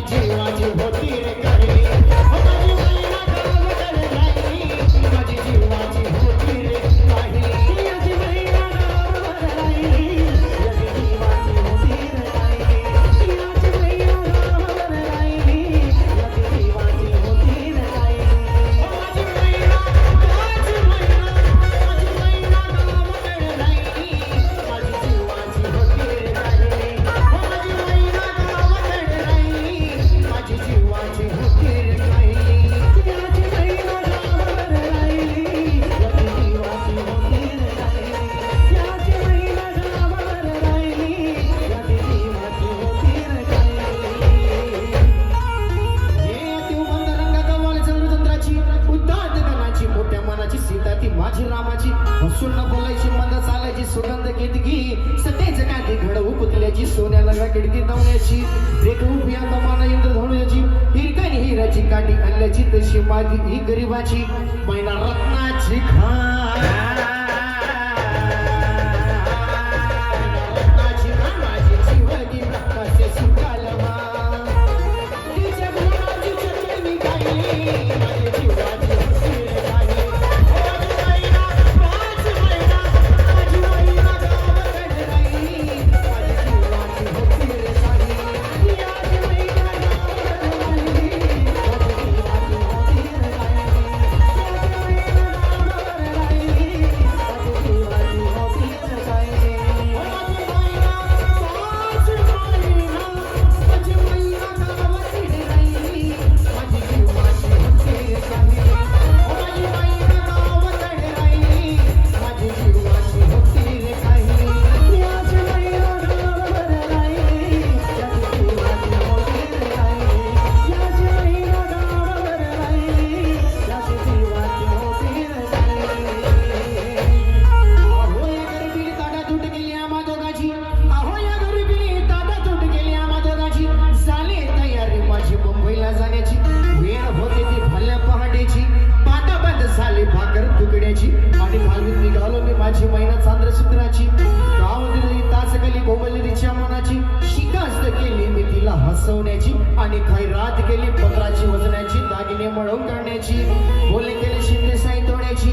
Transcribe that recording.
माझी जीवाची होती माळायची मन चालायची सुगंध किटकी. सतेज काठी घड पुतल्याची सोन्या नव्या किटकी दवण्याची एक पिया दमान इंद्र धनुयाची हिरकणी हिराची काठी आणल्याची तशी माझी ही गरिबाची. महिला रत्नाची खा माझी मी माझी महिना गाव दिली तासकली गेली मनाची शिकास्त केली मी तिला हसवण्याची आणि खैरात केली पत्राची वजनाची दागिने मळवून काढण्याची बोले केले शिंदे साई तोड्याची.